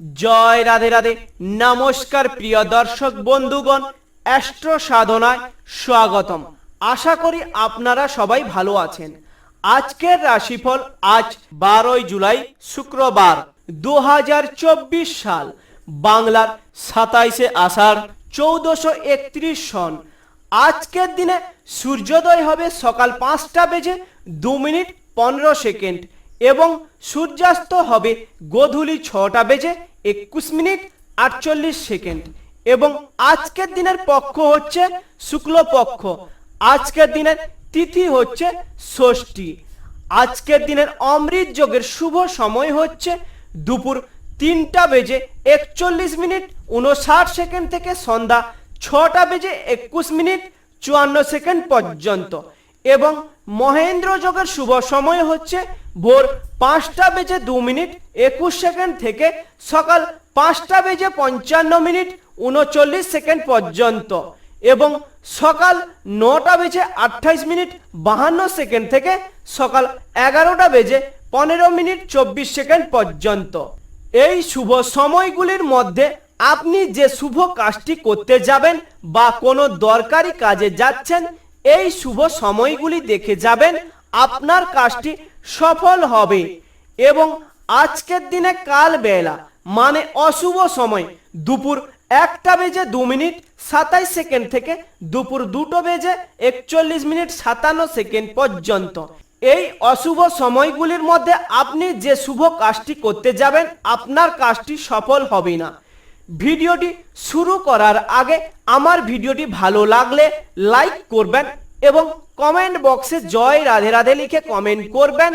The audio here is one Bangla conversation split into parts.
জয় রাধে রাধে। নমস্কার প্রিয় দর্শক বন্ধুগণ, অ্যাস্ট্রো সাধনায় স্বাগতম। আশা করি আপনারা সবাই ভালো আছেন। আজকের রাশিফল আজ বারোই জুলাই, শুক্রবার দু হাজার চব্বিশ সাল, বাংলার সাতাইশে আষাঢ়, চৌদ্দশো একত্রিশ সন আজকের দিনে সূর্যোদয় হবে সকাল পাঁচটা বেজে দু মিনিট পনেরো সেকেন্ড। এবং সূর্যাস্ত হবে গোধূলি ছটা বেজে একুশ মিনিট আটচল্লিশ সেকেন্ড। এবং আজকের দিনের পক্ষ হচ্ছে শুক্লপক্ষ। আজকের দিনের তিথি হচ্ছে ষষ্ঠী। আজকের দিনের অমৃত যোগের শুভ সময় হচ্ছে দুপুর তিনটা বেজে একচল্লিশ মিনিট উনষাট সেকেন্ড থেকে সন্ধ্যা ছটা বেজে একুশ মিনিট চুয়ান্ন সেকেন্ড পর্যন্ত। এবং মহেন্দ্র যোগের শুভ সময় হচ্ছে ভোর পাঁচটা বেজে দু মিনিট, একুশ সেকেন্ড থেকে সকাল পাঁচটা বেজে পঞ্চান্ন মিনিট, উনচল্লিশ সেকেন্ড পর্যন্ত এবং সকাল নটা বেজে আটঠাইশ মিনিট, বাহান্ন সেকেন্ড থেকে সকাল এগারোটা বেজে পনেরো মিনিট, চব্বিশ সেকেন্ড পর্যন্ত। এই শুভ সময়গুলির মধ্যে আপনি যে শুভ কাজটি করতে যাবেন বা কোনো দরকারি কাজে যাচ্ছেন, এই শুভ সময়গুলি দেখে যাবেন আপনার কাজটি সফল হবে এবং আজকের দিনে কাল বেলা মানে অশুভ সময়, দুপুর একটা বেজে দু মিনিট সাতাইশ সেকেন্ড থেকে দুপুর দুটো বেজে একচল্লিশ মিনিট সাতান্ন সেকেন্ড পর্যন্ত। এই অশুভ সময়গুলির মধ্যে আপনি যে শুভ কাজটি করতে যাবেন, আপনার কাজটি সফল হবে না। ভিডিওটি শুরু করার আগে আমার ভিডিওটি ভালো লাগলে লাইক করবেন এবং কমেন্ট বক্সে জয় রাধে রাধে লিখে কমেন্ট করবেন।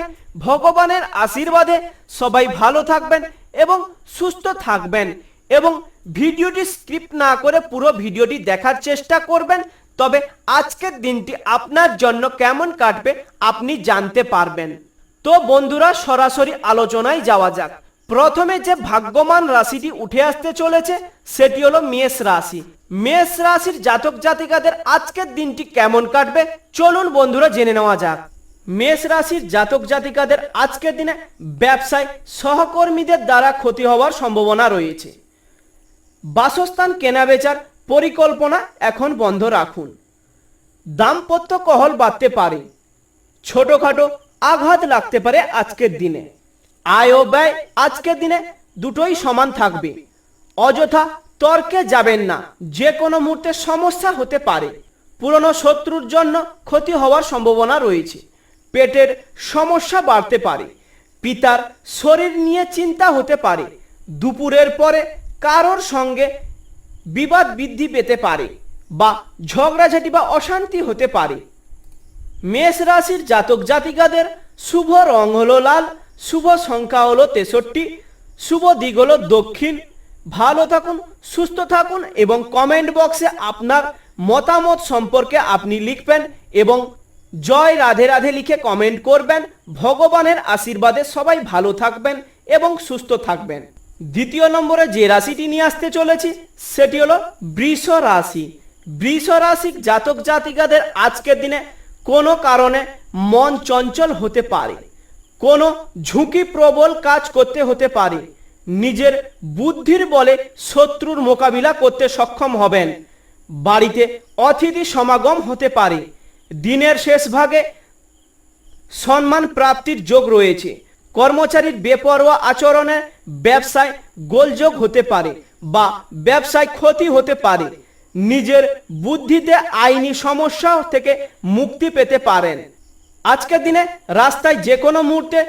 ভগবানের আশীর্বাদে সবাই ভালো থাকবেন এবং সুস্থ থাকবেন এবং ভিডিওটি স্ক্রিপ্ট না করে পুরো ভিডিওটি দেখার চেষ্টা করবেন। তবে আজকের দিনটি আপনার জন্য কেমন কাটবে আপনি জানতে পারবেন। তো বন্ধুরা, সরাসরি আলোচনায় যাওয়া যাক। প্রথমে যে ভাগ্যমান রাশিটি উঠে আসতে চলেছে, সেটি হলো মেষ রাশি। মেষ রাশির জাতক জাতিকাদের আজকের দিনটি কেমন কাটবে? চলুন বন্ধুরা জেনে নেওয়া যাক। মেষ রাশির জাতক জাতিকাদের আজকের দিনে ব্যবসায় সহকর্মীদের দ্বারা ক্ষতি হওয়ার সম্ভাবনা রয়েছে। বাসস্থান কেনাবেচার পরিকল্পনা এখন বন্ধ রাখুন। দাম্পত্য কহল বাড়তে পারে। ছোটখাটো আঘাত লাগতে পারে আজকের দিনে। আয় ও ব্যয় আজকের দিনে দুটোই সমান থাকবে। অযথা তর্কে যাবেন না। যে কোনো মুহূর্তে সমস্যা হতে পারে। পুরনো শত্রুর জন্য ক্ষতি হওয়ার সম্ভাবনা রয়েছে। পেটের সমস্যা বাড়তে পারে। পিতার শরীর নিয়ে চিন্তা হতে পারে। দুপুরের পরে কারোর সঙ্গে বিবাদ বৃদ্ধি পেতে পারে বা ঝগড়াঝাটি বা অশান্তি হতে পারে। মেষ রাশির জাতক জাতিকাদের শুভ রং হলো লাল, শুভ সংখ্যা হলো তেষট্টি, শুভ দিক হলো দক্ষিণ ভালো থাকুন, সুস্থ থাকুন এবং কমেন্ট বক্সে আপনার মতামত সম্পর্কে আপনি লিখবেন এবং জয় রাধে রাধে লিখে কমেন্ট করবেন। ভগবানের আশীর্বাদে সবাই ভালো থাকবেন এবং সুস্থ থাকবেন। দ্বিতীয় নম্বরে যে রাশিটি নিয়ে আসতে চলেছি, সেটি হলো বৃষ রাশি। বৃষ রাশি জাতক জাতিকাদের আজকের দিনে কোনো কারণে মন চঞ্চল হতে পারে, কোনো ঝুঁকি প্রবল কাজ করতে হতে পারে নিজের বুদ্ধির বলে শত্রুর মোকাবিলা করতে সক্ষম হবেন। বাড়িতে অতিথি সমাগম হতে পারে। দিনের শেষ ভাগে সম্মান প্রাপ্তির যোগ রয়েছে। কর্মচারীর বেপরোয়া আচরণে ব্যবসায় গোলযোগ হতে পারে বা ব্যবসায় ক্ষতি হতে পারে। নিজের বুদ্ধিতে আইনি সমস্যা থেকে মুক্তি পেতে পারেন। আজকের দিনে রাস্তায় যে কোনো মুহূর্তে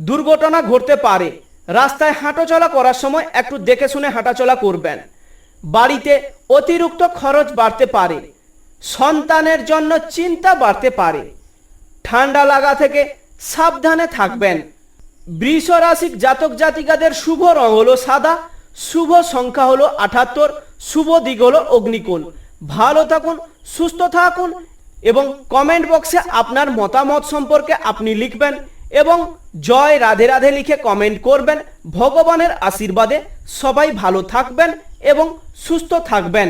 দুর্ঘটনা ঘটতে পারে। রাস্তায় হাঁটাচলা করার সময় একটু দেখে শুনে হাঁটাচলা করবেন। বাড়িতে অতিরিক্ত খরচ বাড়তে পারে, সন্তানের জন্য চিন্তা বাড়তে পারে। ঠান্ডা লাগা থেকে সাবধানে থাকবেন। বৃষ রাশির জাতক জাতিকাদের শুভ রং হলো সাদা, শুভ সংখ্যা হলো আঠাত্তর, শুভ দিক হলো অগ্নিকোণ। ভালো থাকুন, সুস্থ থাকুন এবং কমেন্ট বক্সে আপনার মতামত সম্পর্কে আপনি লিখবেন। এবং জয় রাধে রাধে লিখে কমেন্ট করবেন। ভগবানের আশীর্বাদে সবাই ভালো থাকবেন এবং সুস্থ থাকবেন।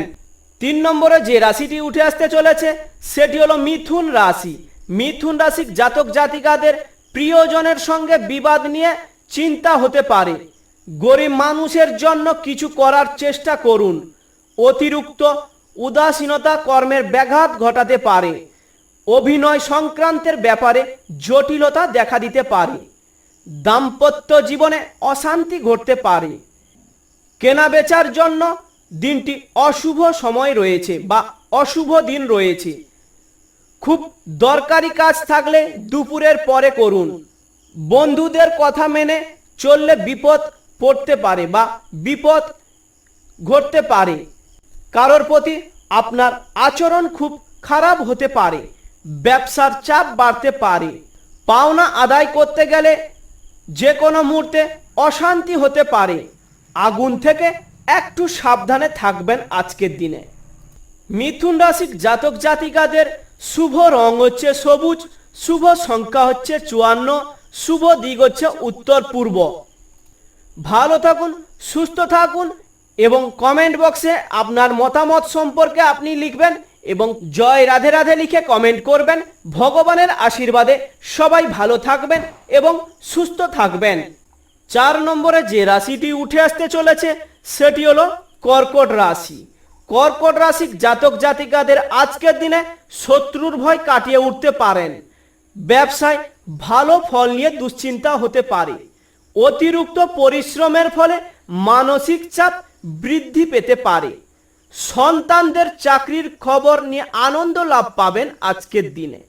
তিন নম্বরে যে রাশিটি উঠে আসতে চলেছে, সেটি হলো মিথুন রাশি। মিথুন রাশির জাতক জাতিকাদের প্রিয়জনের সঙ্গে বিবাদ নিয়ে চিন্তা হতে পারে। গরিব মানুষের জন্য কিছু করার চেষ্টা করুন। অতিরিক্ত উদাসীনতা কর্মের ব্যাঘাত ঘটাতে পারে। অভিনয় সংক্রান্তের ব্যাপারে জটিলতা দেখা দিতে পারে। দাম্পত্য জীবনে অশান্তি ঘটতে পারে। কেনা বেচার জন্য দিনটি অশুভ সময় রয়েছে বা অশুভ দিন রয়েছে। খুব দরকারি কাজ থাকলে দুপুরের পরে করুন। বন্ধুদের কথা মেনে চললে বিপদ পড়তে পারে বা বিপদ ঘটতে পারে। কারোর প্রতি আপনার আচরণ খুব খারাপ হতে পারে। ব্যবসার চাপ বাড়তে পারে। পাওনা আদায় করতে গেলে যে কোনো মুহূর্তে অশান্তি হতে পারে। আগুন থেকে একটু সাবধানে থাকবেন আজকের দিনে। মিথুন রাশির জাতক জাতিকাদের শুভ রং হচ্ছে সবুজ, শুভ সংখ্যা হচ্ছে চুয়ান্ন, শুভ দিক হচ্ছে উত্তর পূর্ব। ভালো থাকুন, সুস্থ থাকুন এবং কমেন্ট বক্সে আপনার মতামত সম্পর্কে আপনি লিখবেন। এবং জয় রাধে রাধে লিখে কমেন্ট করবেন। ভগবানের আশীর্বাদে সবাই ভালো থাকবেন এবং সুস্থ থাকবেন। চার নম্বরে যে রাশিটি উঠে আসতে চলেছে, সেটি হলো কর্কট রাশি। কর্কট রাশি জাতক জাতিকাদের আজকের দিনে শত্রুর ভয় কাটিয়ে উঠতে পারেন। ব্যবসায় ভালো ফল নিয়ে দুশ্চিন্তা হতে পারে। অতিরিক্ত পরিশ্রমের ফলে মানসিক চাপ বৃদ্ধি পেতে পারে। সন্তানদের চাকরির খবর নিয়ে আনন্দ লাভ পাবেন আজকের দিনে।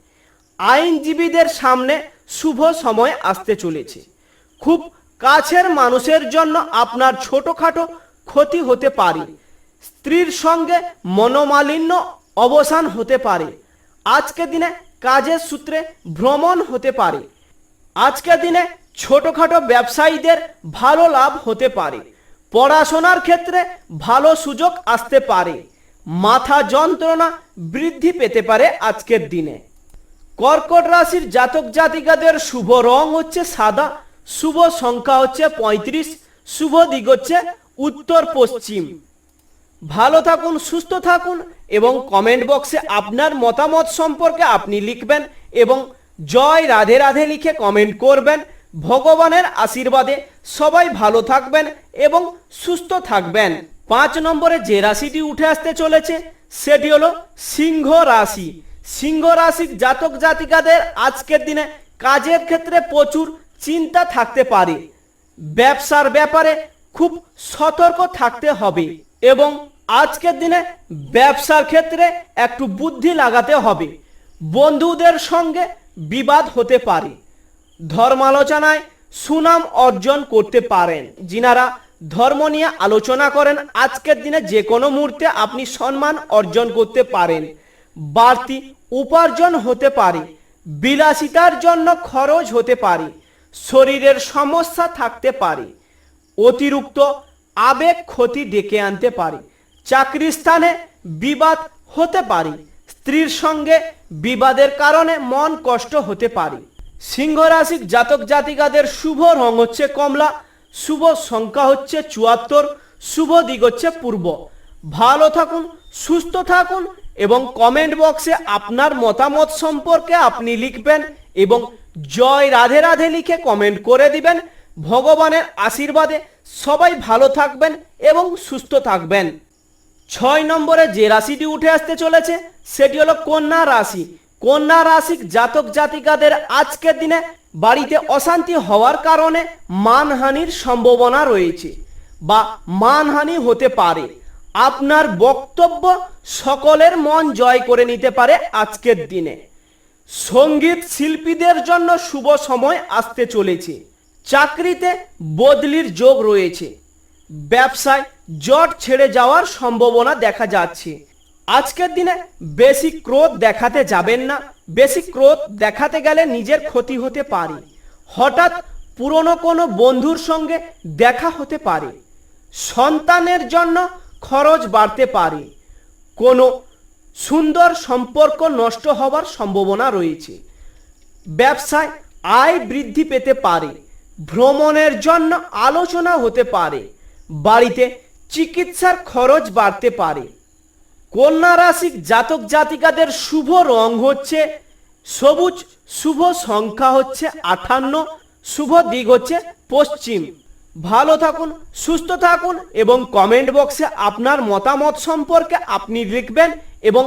আইনজীবীদের সামনে শুভ সময় আসতে চলেছে। খুব কাছের মানুষের জন্য আপনার ছোটখাটো ক্ষতি হতে পারে। স্ত্রীর সঙ্গে মনোমালিন্য অবসান হতে পারে। আজকের দিনে কাজের সূত্রে ভ্রমণ হতে পারে। আজকের দিনে ছোটখাটো ব্যবসায়ীদের ভালো লাভ হতে পারে। পড়াশোনার ক্ষেত্রে ভালো সুযোগ আসতে পারে। মাথা যন্ত্রণা বৃদ্ধি পেতে পারে আজকের দিনে। কর্কট রাশির জাতক জাতিকাদের শুভ রং হচ্ছে সাদা, শুভ সংখ্যা হচ্ছে পঁয়ত্রিশ, শুভ দিক হচ্ছে উত্তর পশ্চিম। ভালো থাকুন, সুস্থ থাকুন এবং কমেন্ট বক্সে আপনার মতামত সম্পর্কে আপনি লিখবেন এবং জয় রাধে রাধে লিখে কমেন্ট করবেন। ভগবানের আশীর্বাদে সবাই ভালো থাকবেন এবং সুস্থ থাকবেন। পাঁচ নম্বরে যে রাশিটি উঠে আসতে চলেছে, সেটি হলো সিংহ রাশি। সিংহ রাশির জাতক জাতিকাদের আজকের দিনে কাজের ক্ষেত্রে প্রচুর চিন্তা থাকতে পারে। ব্যবসার ব্যাপারে খুব সতর্ক থাকতে হবে এবং আজকের দিনে ব্যবসার ক্ষেত্রে একটু বুদ্ধি লাগাতে হবে। বন্ধুদের সঙ্গে বিবাদ হতে পারে। ধর্মালোচনায় সুনাম অর্জন করতে পারেন। যিনারা ধর্ম নিয়ে আলোচনা করেন, আজকের দিনে যে কোনো মুহূর্তে আপনি সম্মান অর্জন করতে পারেন। বাড়তি উপার্জন হতে পারে, বিলাসিতার জন্য খরচ হতে পারে, শরীরের সমস্যা থাকতে পারে, অতিরিক্ত আবেগ ক্ষতি ডেকে আনতে পারে চাকরি স্থানে বিবাদ হতে পারে, স্ত্রীর সঙ্গে বিবাদের কারণে মন কষ্ট হতে পারে। সিংহ রাশির জাতক জাতিকাদের শুভ রং হচ্ছে কমলা, শুভ সংখ্যা হচ্ছে চুয়াত্তর, শুভ দিক হচ্ছে পূর্ব। ভালো থাকুন, সুস্থ থাকুন এবং কমেন্ট বক্সে আপনার মতামত সম্পর্কে আপনি লিখবেন এবং জয় রাধে রাধে লিখে কমেন্ট করে দিবেন। ভগবানের আশীর্বাদে সবাই ভালো থাকবেন এবং সুস্থ থাকবেন। ছয় নম্বরে যে রাশিটি উঠে আসতে চলেছে, সেটি হলো কন্যা রাশি। কন্যা রাশির জাতক জাতিকাদের আজকের দিনে বাড়িতে অশান্তি হওয়ার কারণে মানহানির সম্ভাবনা রয়েছে বা মানহানি হতে পারে। আপনার বক্তব্য সকলের মন জয় করে নিতে পারে আজকের দিনে। সংগীত শিল্পীদের জন্য শুভ সময় আসতে চলেছে। চাকরিতে বদলির যোগ রয়েছে। ব্যবসায় জট ছেড়ে যাওয়ার সম্ভাবনা দেখা যাচ্ছে। আজকের দিনে বেশি ক্রোধ দেখাতে যাবেন না, বেশি ক্রোধ দেখাতে গেলে নিজের ক্ষতি হতে পারে। হঠাৎ পুরনো কোনো বন্ধুর সঙ্গে দেখা হতে পারে। সন্তানের জন্য খরচ বাড়তে পারে। কোনো সুন্দর সম্পর্ক নষ্ট হওয়ার সম্ভাবনা রয়েছে। ব্যবসায় আয় বৃদ্ধি পেতে পারে। ভ্রমণের জন্য আলোচনা হতে পারে। বাড়িতে চিকিৎসার খরচ বাড়তে পারে। কন্যা রাশির জাতক জাতিকাদের শুভ রং হচ্ছে সবুজ, শুভ সংখ্যা হচ্ছে আঠান্ন, শুভ দিক হচ্ছে পশ্চিম। ভালো থাকুন, সুস্থ থাকুন এবং কমেন্ট বক্সে আপনার মতামত সম্পর্কে আপনি লিখবেন এবং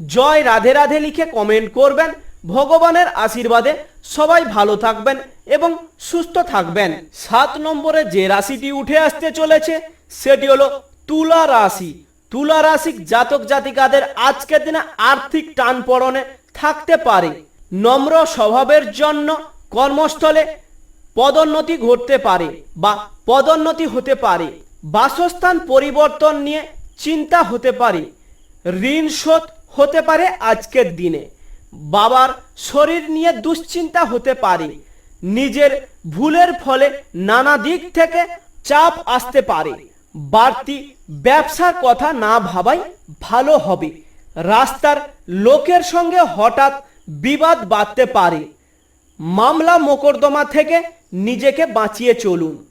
জয় রাধে রাধে লিখে কমেন্ট করবেন। ভগবানের আশীর্বাদে সবাই ভালো থাকবেন এবং সুস্থ থাকবেন। সাত নম্বরে যে রাশিটি উঠে আসতে চলেছে, সেটি হলো তুলা রাশি। তুলা রাশি জাতক জাতিকাদের আজকের দিনে আর্থিক টান পড়নে থাকতে পারে। নম্র স্বভাবের জন্য কর্মস্থলে পদোন্নতি ঘটতে পারে বা পদোন্নতি হতে পারে। বাসস্থান পরিবর্তন নিয়ে চিন্তা হতে পারে। ঋণ শোধ হতে পারে আজকের দিনে। বাবার শরীর নিয়ে দুশ্চিন্তা হতে পারে। নিজের ভুলের ফলে নানা দিক থেকে চাপ আসতে পারে। বাড়তি ব্যবসার কথা না ভাবাই ভালো হবে। রাস্তার লোকের সঙ্গে হঠাৎ বিবাদ বাঁধতে পারে। মামলা মোকদ্দমা থেকে নিজেকে বাঁচিয়ে চলুন।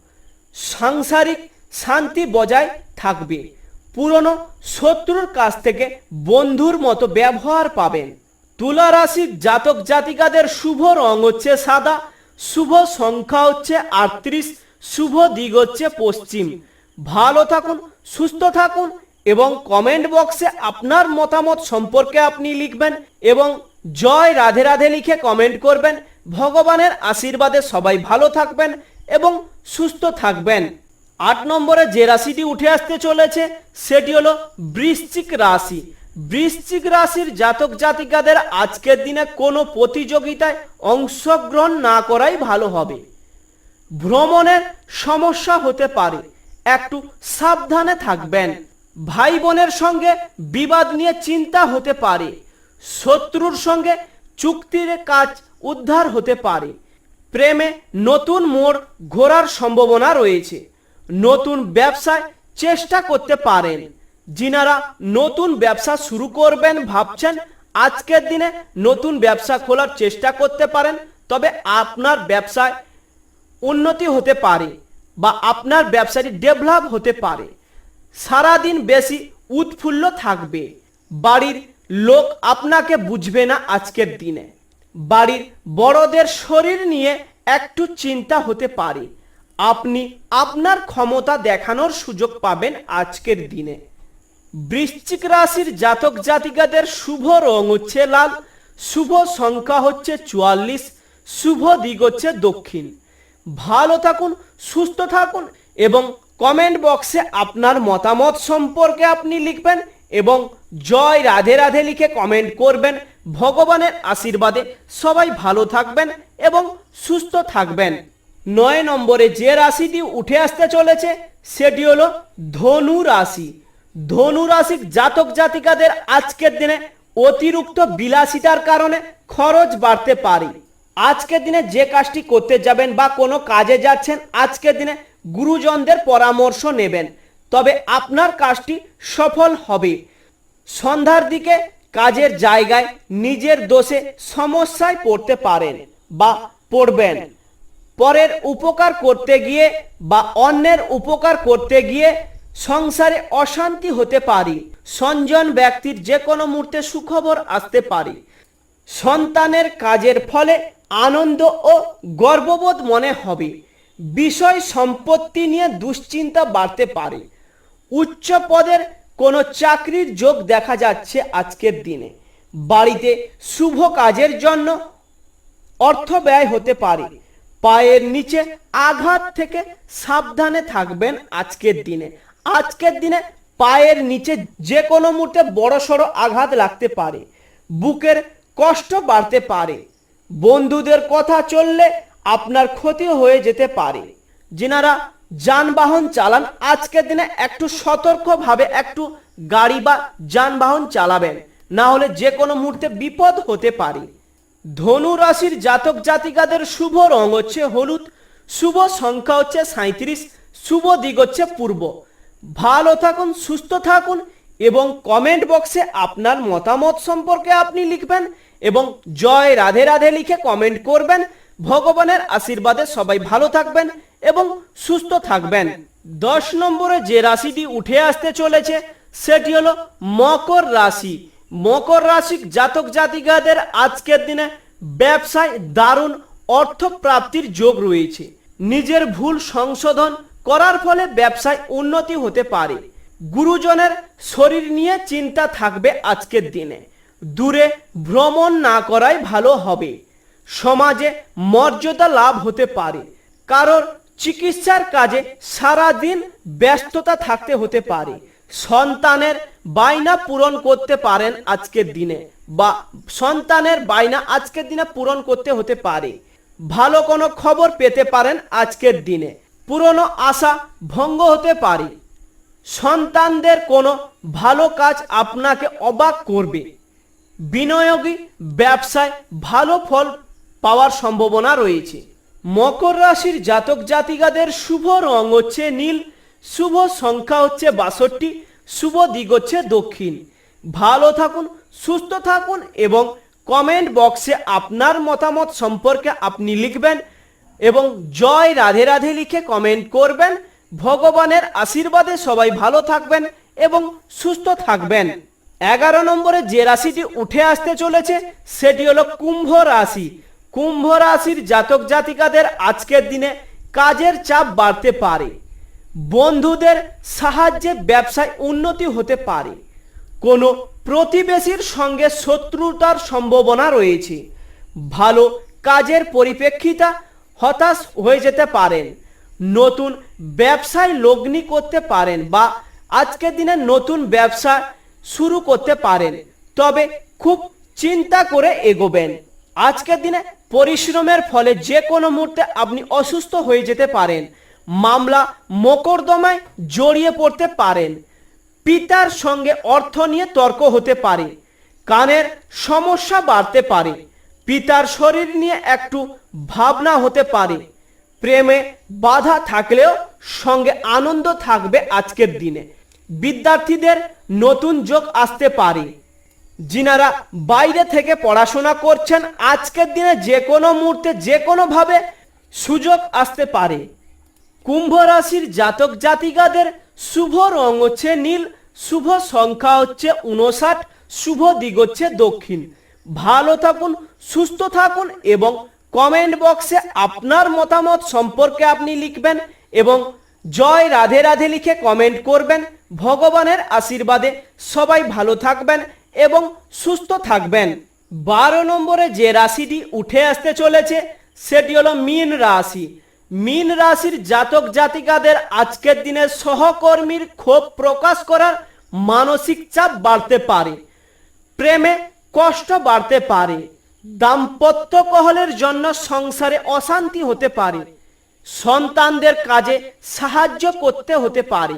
সাংসারিক শান্তি বজায় থাকবে। পুরনো শত্রুর কাছ থেকে বন্ধুর মতো ব্যবহার পাবেন। তুলা রাশির জাতক জাতিকাদের শুভ রং হচ্ছে সাদা, শুভ সংখ্যা হচ্ছে আটত্রিশ, শুভ দিক হচ্ছে পশ্চিম। ভালো থাকুন, সুস্থ থাকুন এবং কমেন্ট বক্সে আপনার মতামত সম্পর্কে আপনি লিখবেন এবং জয় রাধে রাধে লিখে কমেন্ট করবেন। ভগবানের আশীর্বাদে সবাই ভালো থাকবেন এবং সুস্থ থাকবেন। আট নম্বরে যে রাশিটি উঠে আসতে চলেছে, সেটি হলো বৃশ্চিক রাশি। বৃশ্চিক রাশির জাতক জাতিকাদের আজকের দিনে কোনো প্রতিযোগিতায় অংশগ্রহণ না করাই ভালো হবে। ভ্রমণের সমস্যা হতে পারে। একটু সাবধানে থাকবেন। ভাই বোনের সঙ্গে বিবাদ নিয়ে চিন্তা হতে পারে। শত্রুর সঙ্গে চুক্তির কাজ উদ্ধার হতে পারে। প্রেমে নতুন মোড় ঘোরার সম্ভাবনা রয়েছে। নতুন ব্যবসায় চেষ্টা করতে পারেন। যিনারা নতুন ব্যবসা শুরু করবেন ভাবছেন, আজকের দিনে নতুন ব্যবসা খোলার চেষ্টা করতে পারেন, তবে আপনার ব্যবসায় উন্নতি হতে পারে। বা আপনার ব্যবসাটি ডেভেলপ হতে পারে। সারাদিন বেশি উৎফুল্ল থাকবে। বাড়ির লোক আপনাকে বুঝবে না আজকের দিনে। বাড়ির বড়দের শরীর নিয়ে একটু চিন্তা হতে পারে। আপনি আপনার ক্ষমতা দেখানোর সুযোগ পাবেন আজকের দিনে। বৃশ্চিক রাশির জাতক জাতিকাদের শুভ রং হচ্ছে লাল, শুভ সংখ্যা হচ্ছে চুয়াল্লিশ, শুভ দিক হচ্ছে দক্ষিণ। ভালো থাকুন, সুস্থ থাকুন এবং কমেন্ট বক্সে আপনার মতামত সম্পর্কে আপনি লিখবেন এবং জয় রাধে রাধে লিখে কমেন্ট করবেন। ভগবানের আশীর্বাদে সবাই ভালো থাকবেন এবং সুস্থ থাকবেন। নয় নম্বরে যে রাশিটি উঠে আসতে চলেছে, সেটি হলো ধনু রাশি। ধনু রাশির জাতক জাতিকাদের আজকের দিনে অতিরিক্ত বিলাসিতার কারণে খরচ বাড়তে পারে। আজকের দিনে যে কাজটি করতে যাবেন বা কোনো কাজে যাচ্ছেন আজকের দিনে গুরুজনদের পরামর্শ নেবেন। তবে আপনার কাজটি সফল হবে। সন্ধ্যার দিকে কাজের জায়গায় নিজের দোষে সমস্যায় পড়তে পারেন বা পড়বেন। পরের উপকার করতে গিয়ে বা অন্যের উপকার করতে গিয়ে সংসারে অশান্তি হতে পারি। সঞ্জন ব্যক্তির যে কোনো মুহূর্তে সুখবর আসতে পারে। সন্তানের কাজের ফলে আনন্দ ও গর্ববোধ মনে হবে। বিষয় সম্পত্তি নিয়ে দুশ্চিন্তা বাড়তে পারে। উচ্চ পদের কোনো চাকরির যোগ দেখা যাচ্ছে আজকের দিনে। বাড়িতে শুভ কাজের জন্য অর্থ ব্যয় হতে পারে। পায়ের নিচে আঘাত থেকে সাবধানে থাকবেন আজকের দিনে। আজকের দিনে পায়ের নিচে যে কোনো মুহূর্তে বড় সড়ো আঘাত লাগতে পারে। বুকের কষ্ট বাড়তে পারে। বন্ধুদের কথা চললে আপনার ক্ষতি হয়ে যেতে পারে। যেনারা যানবাহন চালান, আজকের দিনে একটু সতর্কভাবে একটু গাড়ি বা যানবাহন চালাবেন। না হলে যে কোনো মুহূর্তে বিপদ হতে পারে। ধনু রাশির জাতক জাতিকাদের শুভ রং হচ্ছে হলুদ, শুভ সংখ্যা হচ্ছে সাঁত্রিশ শুভ দিক হচ্ছে পূর্ব। ভালো থাকুন, সুস্থ থাকুন এবং কমেন্ট বক্সে আপনার মতামত সম্পর্কে আপনি লিখবেন এবং জয় রাধে রাধে লিখে কমেন্ট করবেন। ভগবানের আশীর্বাদে সবাই ভালো থাকবেন এবং সুস্থ থাকবেন। দশ নম্বরে যে রাশিটি উঠে আসতে চলেছে, সেটি হলো মকর রাশি। মকর রাশির জাতক জাতিকাদের আজকের দিনে ব্যবসায় দারুণ অর্থ প্রাপ্তির যোগ রয়েছে। নিজের ভুল সংশোধন করার ফলে ব্যবসায় উন্নতি হতে পারে। গুরুজনের শরীর নিয়ে চিন্তা থাকবে আজকের দিনে। দূরে ভ্রমণ না করাই ভালো হবে। সমাজে মর্যাদা লাভ হতে পারে। কারোর চিকিৎসার কাজে সারা দিন ব্যস্ততা থাকতে হতে পারে। সন্তানের বাইনা পূরণ করতে পারেন আজকের দিনে বা সন্তানের বাইনা আজকের দিনে পূরণ করতে হতে পারে। ভালো কোনো খবর পেতে পারেন আজকের দিনে। পুরনো আশা ভঙ্গ হতে পারে। সন্তানদের কোনো ভালো কাজ আপনাকে অবাক করবে। বিনিয়োগী ব্যবসায় ভালো ফল পাওয়ার সম্ভাবনা রয়েছে। মকর রাশির জাতক জাতিকাদের শুভ রং হচ্ছে নীল, শুভ সংখ্যা হচ্ছে বাষট্টি, শুভ দিক হচ্ছে দক্ষিণ। ভালো থাকুন, সুস্থ থাকুন এবং কমেন্ট বক্সে আপনার মতামত সম্পর্কে আপনি লিখবেন এবং জয় রাধে রাধে লিখে কমেন্ট করবেন। ভগবানের আশীর্বাদে সবাই ভালো থাকবেন এবং সুস্থ থাকবেন। এগারো নম্বরে যে রাশিটি উঠে আসতে চলেছে, সেটি হলো কুম্ভ রাশি। কুম্ভ রাশির জাতক জাতিকাদের আজকের দিনে কাজের চাপ বাড়তে পারে। বন্ধুদের সাহায্যে ব্যবসায় উন্নতি হতে পারে। কোনো প্রতিবেশীর সঙ্গে শত্রুতার সম্ভাবনা রয়েছে। ভালো কাজের পরিপ্রেক্ষিতা হতাশ হয়ে যেতে পারেন। নতুন ব্যবসায় লগ্নি করতে পারেন বা আজকের দিনে নতুন ব্যবসা শুরু করতে পারেন। তবে খুব চিন্তা করে এগোবেন। আজকের দিনে পরিশ্রমের ফলে যে কোনো মুহূর্তে আপনি অসুস্থ হয়ে যেতে পারেন। মামলা মোকদ্দমায় জড়িয়ে পড়তে পারেন। পিতার সঙ্গে অর্থ নিয়ে তর্ক হতে পারে। কানের সমস্যা বাড়তে পারে। পিতার শরীর নিয়ে একটু ভাবনা হতে পারে। প্রেমে বাধা থাকলেও সঙ্গে আনন্দ থাকবে আজকের দিনে। বিদ্যার্থীদের নতুন যোগ আসতে পারে। যিনারা বাইরে থেকে পড়াশোনা করছেন, আজকের দিনে যে কোনো মুহূর্তে, যে কোনোভাবে সুযোগ আসতে পারে। কুম্ভ রাশির জাতক জাতিকাদের শুভ রং হচ্ছে নীল, শুভ সংখ্যা হচ্ছে উনষাট শুভ দিক হচ্ছে দক্ষিণ। ভালো থাকুন, সুস্থ থাকুন এবং কমেন্ট বক্সে আপনার মতামত সম্পর্কে আপনি লিখবেন এবং জয় রাধে রাধে লিখে কমেন্ট করবেন। ভগবানের আশীর্বাদে সবাই ভালো থাকবেন এবং সুস্থ থাকবেন। বারো নম্বরে যে রাশিটি উঠে আসতে চলেছে, সেটি হলো মীন রাশি। মীন রাশির জাতক জাতিকাদের আজকের দিনে সহকর্মীর ক্ষোভ প্রকাশ করার মানসিক চাপ বাড়তে পারে, প্রেমে কষ্ট বাড়তে পারে। দাম্পত্য কহলের জন্য সংসারে অশান্তি হতে পারে। সন্তানদের কাজে সাহায্য করতে হতে পারে।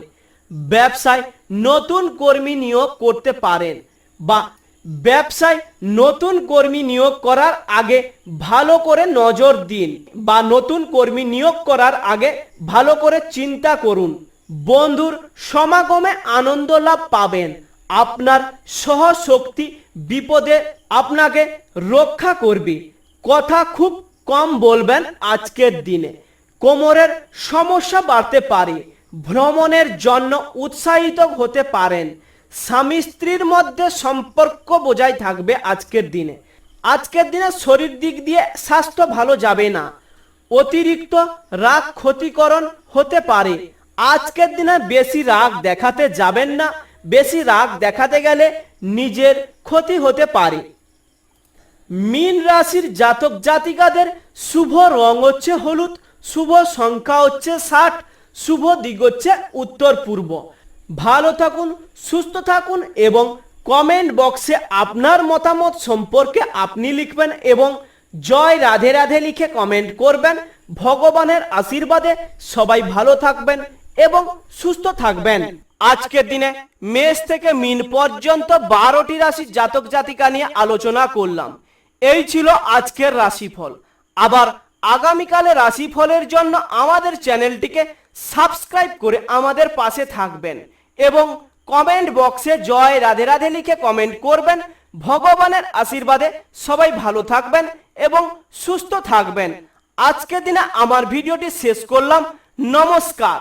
ব্যবসায় নতুন কর্মী নিয়োগ করতে পারেন বা ব্যবসায় নতুন কর্মী নিয়োগ করার আগে ভালো করে নজর দিন বা নতুন কর্মী নিয়োগ করার আগে ভালো করে চিন্তা করুন। বন্ধুর সমাগমে আনন্দ লাভ পাবেন। আপনার সহশক্তি বিপদে আপনাকে রক্ষা করবে। কথা খুব কম বলবেন আজকের দিনে। কোমরের সমস্যা বাড়তে পারে, ভ্রমণের জন্য উৎসাহিত হতে পারেন। স্বামী স্ত্রীর মধ্যে সম্পর্ক বজায় থাকবে আজকের দিনে। আজকের দিনে শরীর দিক দিয়ে স্বাস্থ্য ভালো যাবে না। অতিরিক্ত রাগ ক্ষতিকরণ হতে পারে। আজকের দিনে বেশি রাগ দেখাতে যাবেন না বেশি রাগ দেখাতে গেলে নিজের ক্ষতি হতে পারে। মীন রাশির জাতক জাতিকাদের শুভ রং হচ্ছে হলুদ, শুভ সংখ্যা হচ্ছে ষাট, শুভ দিক হচ্ছে উত্তর পূর্ব। ভালো থাকুন, সুস্থ থাকুন এবং কমেন্ট বক্সে আপনার মতামত সম্পর্কে আপনি লিখবেন এবং জয় রাধে রাধে লিখে কমেন্ট করবেন। ভগবানের আশীর্বাদে সবাই ভালো থাকবেন এবং সুস্থ থাকবেন। আজকের দিনে মেষ থেকে মিন পর্যন্ত বারোটি রাশির জাতক জাতিকা নিয়ে আলোচনা করলাম। এই ছিল আজকের রাশিফল। আবার আগামীকালে রাশিফলের জন্য আমাদের চ্যানেলটিকে সাবস্ক্রাইব করে আমাদের পাশে থাকবেন এবং কমেন্ট বক্সে জয় রাধে রাধে লিখে কমেন্ট করবেন। ভগবানের আশীর্বাদে সবাই ভালো থাকবেন এবং সুস্থ থাকবেন। আজকের দিনে আমার ভিডিওটি শেষ করলাম। নমস্কার।